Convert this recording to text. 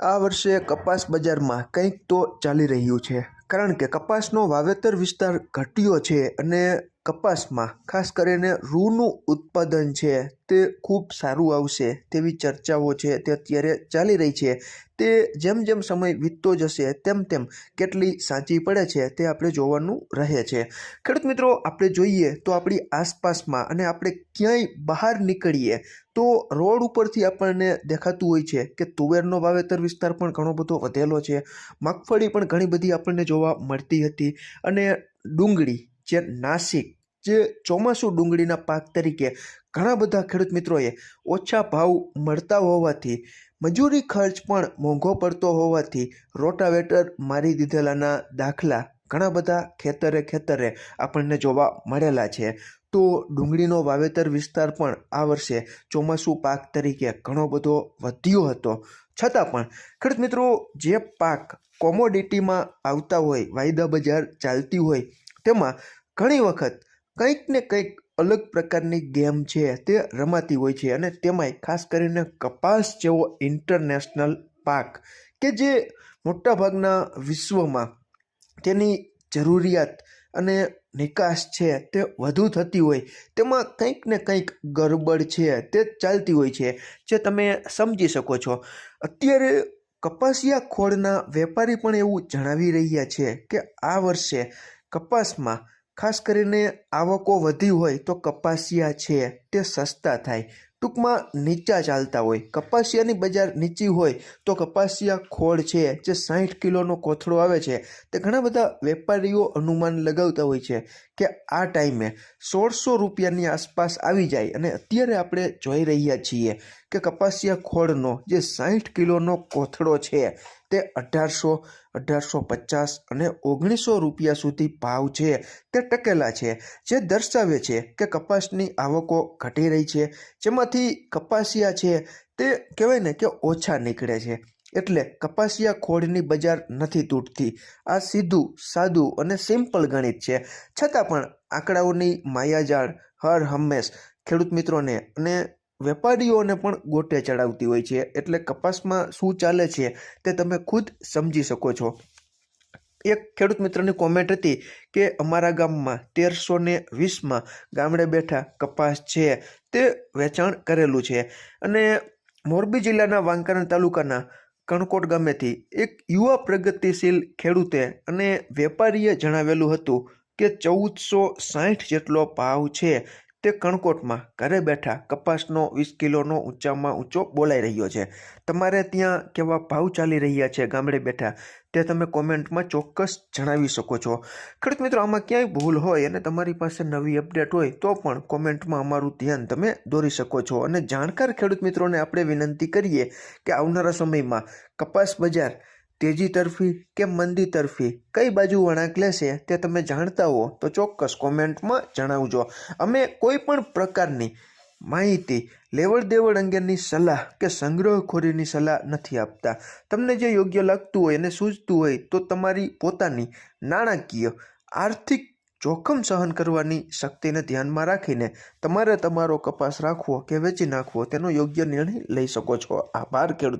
આ વર્ષે કપાસ બજારમાં કંઈક તો ચાલી રહ્યું છે. કારણ કે કપાસનો વાવેતર વિસ્તાર ઘટ્યો છે અને કપાસમાં, ખાસ કરીને રૂનું ઉત્પાદન છે, તે ખૂબ સારું આવશે તેવી ચર્ચાઓ છે તે અત્યારે ચાલી રહી છે. તે જેમ જેમ સમય વીતતો જશે, તેમ તેમ કેટલી સાચી પડે છે તે આપણે જોવાનું રહે છે. ખેડૂત મિત્રો, આપણે જોઈએ તો આપણી આસપાસમાં અને આપણે ક્યાંય બહાર નીકળીએ, તો રોડ ઉપરથી આપણને દેખાતું હોય છે કે તુવેરનો વાવેતર વિસ્તાર પણ ઘણો બધો વધેલો છે. મગફળી પણ ઘણી બધી આપણને જોવા મળતી હતી અને ડુંગળી, જે નાસિક જે ચોમાસું ડુંગળીના પાક તરીકે ઘણા બધા ખેડૂત મિત્રોએ ઓછા ભાવ મળતા હોવાથી, મજૂરી ખર્ચ પણ મોંઘો પડતો હોવાથી રોટાવેટર મારી દીધેલાના દાખલા ઘણા બધા ખેતરે ખેતરે આપણને જોવા મળેલા છે. તો ડુંગળીનો વાવેતર વિસ્તાર પણ આ વર્ષે ચોમાસું પાક તરીકે ઘણો બધો વધ્યો હતો. છતાં પણ ખેડૂત મિત્રો, જે પાક કોમોડિટીમાં આવતા હોય, વાયદા બજાર ચાલતી હોય, તેમાં ઘણી વખત કંઈક ને કંઈક અલગ પ્રકારની ગેમ છે તે રમાતી હોય છે અને તેમાંય ખાસ કરીને કપાસ જેવો ઇન્ટરનેશનલ પાક કે જે મોટાભાગના વિશ્વમાં તેની જરૂરિયાત અને નિકાસ છે તે વધુ થતી હોય. તેમાં કંઈક ને કંઈક ગરબડ છે તે ચાલતી હોય છે, જે તમે સમજી શકો છો. અત્યારે કપાસિયા ખોળના વેપારી પણ એવું જણાવી રહ્યા છે કે આ વર્ષે કપાસમાં ખાસ કરીને આવકો વધી હોય તો કપાસિયા છે, તે સસ્તા થાય. ટૂંકમાં નીચા ચાલતા હોય. કપાસિયાની બજાર નીચી હોય તો કપાસિયા ખોળ છે, જે સાહીઠ કિલોનો કોથળો આવે છે. તે ઘણા બધા વેપારીઓ અનુમાન લગાવતા હોય છે. કે આ ટાઈમે સોળસો રૂપિયાની આસપાસ આવી જાય અને અત્યારે આપણે જોઈ રહ્યા છીએ કે કપાસિયા ખોળનો જે સાઠ કિલોનો કોથળો છે તે અઢારસો અઢારસો પચાસ અને ઓગણીસો રૂપિયા સુધી ભાવ છે તે ટકેલા છે. જે દર્શાવે છે કે કપાસની આવકો ઘટી રહી છે. જેમાંથી કપાસિયા છે તે કહેવાય ને કે ઓછા નીકળે છે. એટલે કપાસિયા ખોળની બજાર નથી તૂટતી. આ સીધું, સાદું અને સિમ્પલ ગણિત છે. છતાં પણ આંકડાઓની માયાજાળ હર હંમેશ ખેડૂત મિત્રોને અને વેપારીઓને પણ ગોટે ચડાવતી હોય છે. એટલે કપાસમાં શું ચાલે છે તે તમે ખુદ સમજી શકો છો. એક ખેડૂત મિત્રની કોમેન્ટ હતી કે અમારા ગામમાં તેરસો ને વીસમાં ગામડે બેઠા કપાસ છે તે વેચાણ કરેલું છે. અને મોરબી જિલ્લાના વાંકાનેર તાલુકાના કણકોટ ગામેથી એક યુવા પ્રગતિશીલ ખેડૂતે અને વેપારીએ જણાવેલું હતું કે ચૌદસો સાઠ જેટલો ભાવ છે. તે કણકોટમાં ઘરે બેઠા કપાસનો, વીસ કિલોનો ઊંચામાં ઊંચો બોલાઈ રહ્યો છે. તમારે ત્યાં કેવા ભાવ ચાલી રહ્યા છે ગામડે બેઠા? તે તમે કોમેન્ટમાં ચોક્કસ જણાવી શકો છો. ખેડૂત મિત્રો, આમાં ક્યાંય ભૂલ હોય અને તમારી પાસે નવી અપડેટ હોય તો પણ કોમેન્ટમાં અમારું ધ્યાન તમે દોરી શકો છો. અને જાણકાર ખેડૂત મિત્રોને આપણે વિનંતી કરીએ કે આવનારા સમયમાં કપાસ બજાર તેજી તરફી કે મંદી તરફી, કઈ બાજુ વળાંક લેશે તે તમે જાણતા હો, તો ચોક્કસ કોમેન્ટમાં જણાવજો. અમે કોઈ પણ પ્રકારની માહિતી લેવડ દેવડ અંગેની સલાહ કે સંગ્રહખોરીની સલાહ નથી આપતા. તમને જે યોગ્ય લાગતું હોય અને સૂઝતું હોય, તો તમારી પોતાની નાણાકીય આર્થિક જોખમ સહન કરવાની શક્તિને ધ્યાનમાં રાખીને તમારે તમારો કપાસ રાખવો કે વેચી નાખવો, તેનો યોગ્ય નિર્ણય લઈ શકો છો. આભાર ખેડૂત